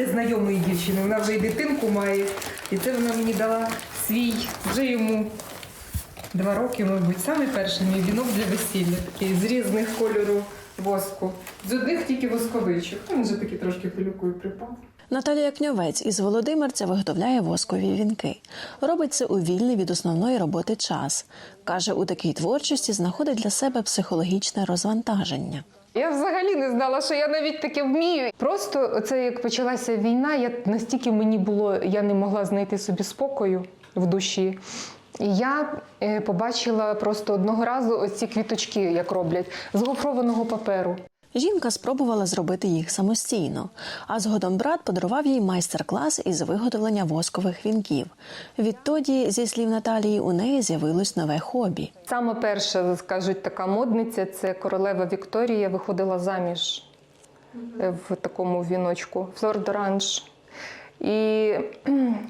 для знайомої дівчини. Вона вже й дитинку має. І це вона мені дала свій, вже йому два роки, мабуть, саме перший мій вінок для весілля. Такий з різних кольорів воску. З одних тільки восковичок. Він вже такий трошки пилюкою припав. Наталія Кньовець із Володимирця виготовляє воскові вінки. Робить це у вільний від основної роботи час. Каже, у такій творчості знаходить для себе психологічне розвантаження. Я взагалі не знала, що я навіть таке вмію. Просто це як почалася війна, я настільки мені було, я не могла знайти собі спокою в душі. І я е, побачила просто одного разу ось ці квіточки, як роблять, з гофрованого паперу. Жінка спробувала зробити їх самостійно, а згодом брат подарував їй майстер-клас із виготовлення воскових вінків. Відтоді, зі слів Наталії, у неї з'явилось нове хобі. Саме перша, скажуть, така модниця це королева Вікторія виходила заміж е, в такому віночку, флор d'orange. І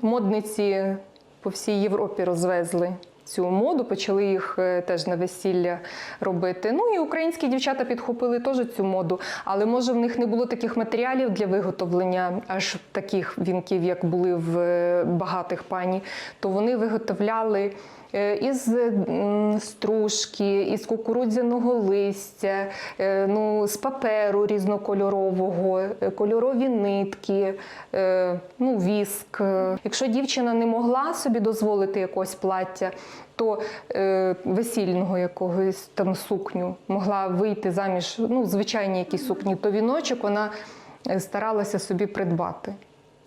модниці по всій Європі розвезли цю моду, почали їх е, теж на весілля робити. Ну і українські дівчата підхопили теж цю моду, але може в них не було таких матеріалів для виготовлення аж таких вінків, як були в е, багатих пані, то вони виготовляли. е, Із стружки, із кукурудзяного листя, ну, з паперу різнокольорового, кольорові нитки, ну, віск. Якщо дівчина не могла собі дозволити якось плаття, то е, весільного якогось там сукню могла вийти заміж, ну, звичайні якісь сукні, то віночок вона е, старалася собі придбати.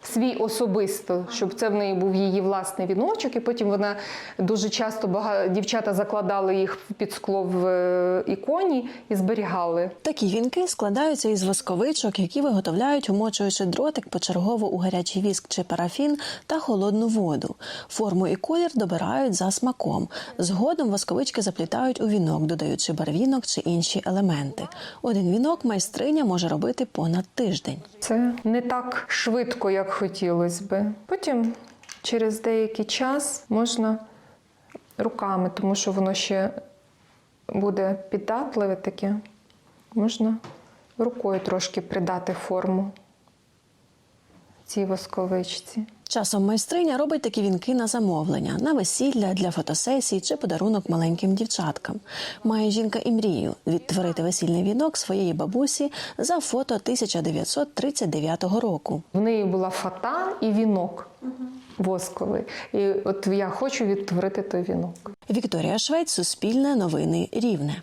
Свій особисто, щоб це в неї був її власний віночок, і потім вона дуже часто бага... дівчата закладали їх під скло в е, іконі і зберігали. Такі вінки складаються із восковичок, які виготовляють, умочуючи дротик почергово у гарячий віск чи парафін та холодну воду. Форму і колір добирають за смаком. Згодом восковички заплітають у вінок, додаючи барвінок чи інші елементи. Один вінок майстриня може робити понад тиждень. Це не так швидко, як хотілося би. Потім через деякий час можна руками, тому що воно ще буде піддатливе таке. Можна рукою трошки придати форму цій восковичці. Часом майстриня робить такі вінки на замовлення, на весілля, для фотосесій чи подарунок маленьким дівчаткам. Має жінка і мрію відтворити весільний вінок своєї бабусі за фото 1939 року. В неї була фата і вінок восковий. І от я хочу відтворити той вінок. Вікторія Швець, Суспільне новини Рівне.